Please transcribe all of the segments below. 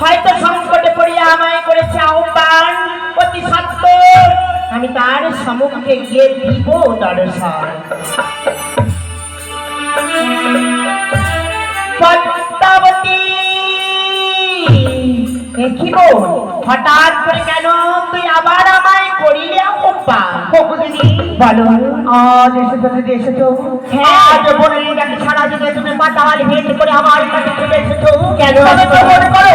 হয়তো সংকটে পড়িয়া আমায় করেছে আহ্বান অতি সত্য আমি তার সম্মুখে গিয়ে দিব দর্শন পদ্মাবতী দেখিব হঠাৎ করে কেন তুই আবার আমায় করিলে বলো। আজ এসেছ দিদি এসেছ হ্যাঁ। আজ বলে সারা দিনে তুমি পাতাল ভেদ করে আমার কাছে চলে এসেছ কেন? তো করো।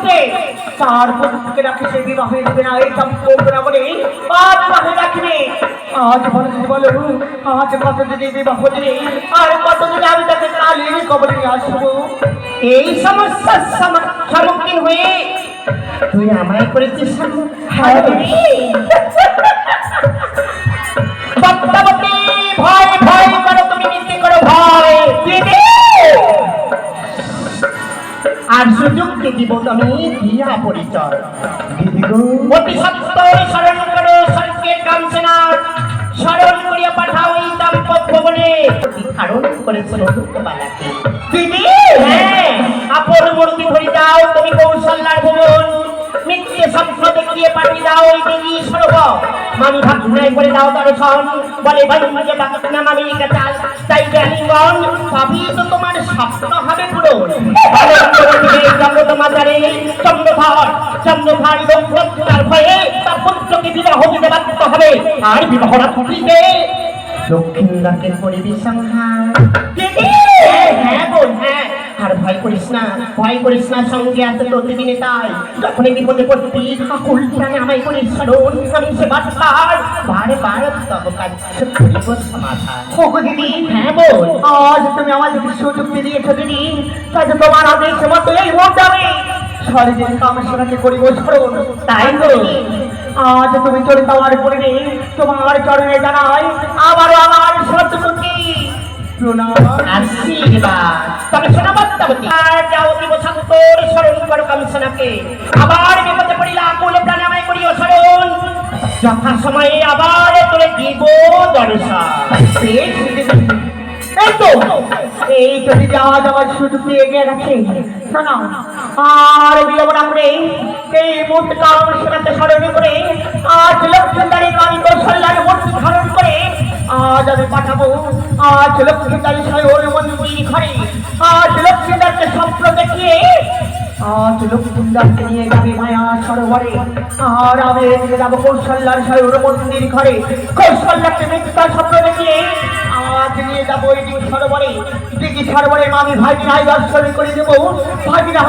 করছে তার প্রতিজ্ঞা রাখি সে বিবাহ দেবে না এই সব করবে না বলে আজ পাশে রাখবে আজ বলো যদি বলো আজ কত যদি বিবাহ দিলে আর কত যদি আমি তাকে কালির কবরে আসব? এই সমস্যার সম্মুখীন হয়ে তুই আমায় করেছিস হ্যাঁ। তুমি দিয়া পরিচয় অতি সত্য স্মরণ করো সত্যের কাঞ্চনা স্মরণ করিয়া পাঠাও এই দাম্পত্য ভবনে ধারণ করেছিল বালাকে দিদি! হ্যাঁ আপন মূর্তি ধরে যাও তুমি কৌশল্যার ভবন। মিথ্যে স্বপ্ন দেখিয়ে পাঠিয়ে দাও ওই দেবী সরব। মামি ভাবনায় করে দাও দর্শন। বলে ভাই মাঝে বাগনা মামি চাল তাই জ্ঞানীগণ সবই তো তোমার স্বপ্ন হবে পূরণ। চন্দ্রধার চন্দ্রধার লক্ষ্মণার ভয়ে তার পুত্রকে বিবাহ দিতে বাধ্য হবে। আর বিবাহ রাত্রিতে দক্ষিণদাকে করিবি সংহার। হ্যাঁ, হ্যাঁ বোন হ্যাঁ। আর ভয় করিস না ভয় করিস না সঙ্গে আছে প্রতিদিনে তাই যখনই বিপদে পড়তি আকুল প্রাণে আমায় করিস স্মরণ আমি সে বারবার বারে বার তব কাজ করিব সমাধান। ও দিদি। হ্যাঁ বোন। আজ তুমি আমাদের সুযোগ দিয়েছ দিদি। তাতে তোমার আদেশ মতো এই ভোট যাবে শরীরের কামেশ্বরাকে করিব স্মরণ তাই তো। আজ তুমি চলে যাওয়ার পরে তোমার চরণে জানাই আবারও আমার সত্যি প্রণাম। আশীর্বাদ। তবে শোনা বার্তাবতী আর যাও দিব শান্তর স্মরণ করো কামিশনাকে আবার বিপদে পড়িলা আকুল প্রাণে আমায় করিও স্মরণ যথা সময়ে আবার তোরে দিব দর্শন। এই তো। এই তো যাওয়া যাওয়ার সুযোগ এগিয়ে গেছে। শোনো, আর বিলম্ব না করে এই মুহূর্তে কামেশ্বরাকে স্মরণ করে আজ লক্ষ্মীদারের আমি কৌশল্যার মূর্তি করে আজ আমি পাঠাবো। আজ লক্ষ্মীদারি সায়র মন্দির ঘরে। আজ লক্ষ্মীদারকে স্বপ্ন দেখিয়ে নিয়ে আর আমি এদিকে যাব কৌশল্যার ঘরে। কৌশল্যাকে মিথ্যা স্বপ্ন দেখিয়ে আজ নিয়ে যাব এই দিকে সরোবরে। দিকে করে দেবো। ভাগিনা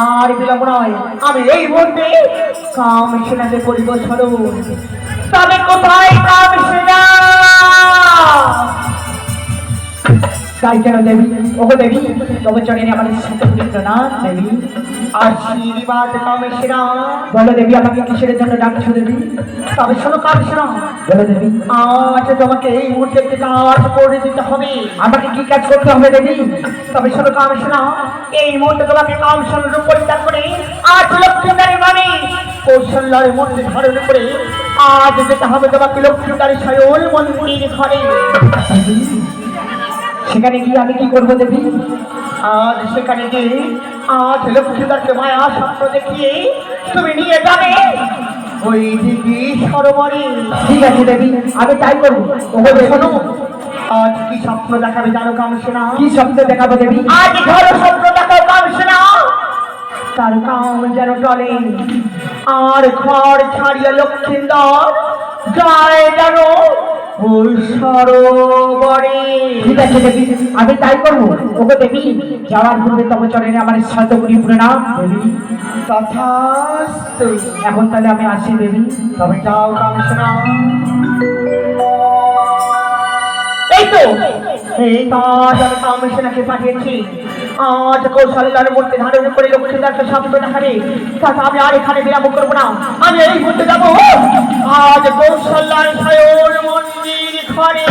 আর বিলম্ব নয়। আমি এই মুহূর্তে কাম করিব স্মরণ তবে কোথায় কাম সেনা? তাই দেবী ওগো দেবী তবে আমাদের সত্যপুত্র না দেবী আশীর্বাদ কামেশ্বরা বলো দেবী আমাকে কিসের জন্য ডাকছো দেবী তবে শোনো কামেশ্বরা বলো দেবী আজ তোমাকে এই মুহূর্তে একটি কাজ করে দিতে হবে আমাকে কি কাজ করতে হবে দেবী তবে শোনো কামেশ্বরা এই মুহূর্তে তোমাকে কামসন রূপ পরিত্যাগ করে আজ লক্ষ্মীদারি মানে কৌশল্যার মন্দির ধারণ করে আজ যেতে হবে তোমাকে লক্ষ্মীদারি সায়ল মন্দির ঘরে। সেখানে গিয়ে আমি কি করব দেবী আজ সেখানে গিয়ে আজ লক্ষ্মীদারকে মায়া স্বপ্ন দেখিয়ে তুমি নিয়ে যাবে। ওই দিদি সরোবরে। ঠিক আছে দেবী আমি তাই করব। ওকে শোনো আজ কি স্বপ্ন দেখাবে জানো কামসেনা কি স্বপ্ন দেখাবো দেবী আজ ধরো স্বপ্ন দেখাও কামসেনা তার কাম যেন টলে। আর ঘর ছাড়িয়া লক্ষ্মীন্দর যায় যেন ওই সরোবরে ঠিক আছে দেবী আমি তাই করব। ওকে দেবী যাওয়ার পূর্বে তবে চলেন আমার শতগুলি প্রণাম দেবী তথাস্তু। এখন তাহলে আমি আসি দেবী তবে যাও কামসনা এই তো। এই আমি কামেশনাকে পাঠিয়েছি। আজ কৌশলের মূর্তি ধারণ করে লক্ষ্মীদারকে শব্দ দেখাবে তাকে আমি আর এখানে বিরাম করব না। আমি এই মুহূর্তে যাব। আজ কৌশল্যার সায়ন মন্দির ঘরে।